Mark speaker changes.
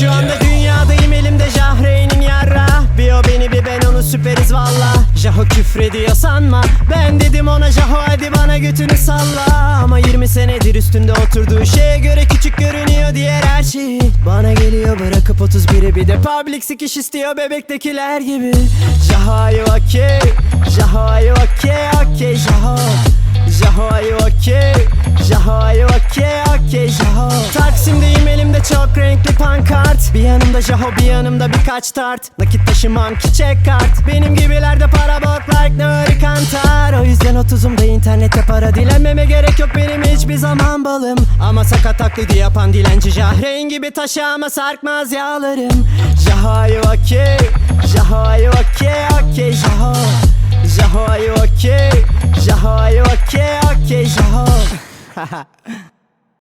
Speaker 1: Şu anda dünyadayım elimde Jahreyn'in yarra. Bir o beni bir ben onu süperiz valla. Jaho küfrediyor sanma. Ben dedim ona Jaho hadi bana götünü salla. Ama 20 senedir üstünde oturduğu şeye göre küçük görünüyor diğer her şey. Bana geliyor bırakıp 31'i bir de public sikiş istiyor bebektekiler gibi. Jaho are you okay? Jaho are you okay? Okay Jaho. Jaho are you okay? Jaho are you okay? Okay Jaho. Taksim'de çok renkli pankart. Bir yanımda Jaho bir yanımda birkaç tart. Nakit taşımam ki çek kart. Benim gibilerde para bok like Nuri Kantar. O yüzden otuzumda internette para dilenmeme gerek yok. Benim hiçbir zaman balım. Ama sakat taklidi yapan dilenci Jahreyn gibi taşı ama sarkmaz yağlarım. Jaho are you okay? Jaho are you okay? Okay Jaho. Jaho are you okay? Jaho are you okay? Okay Jaho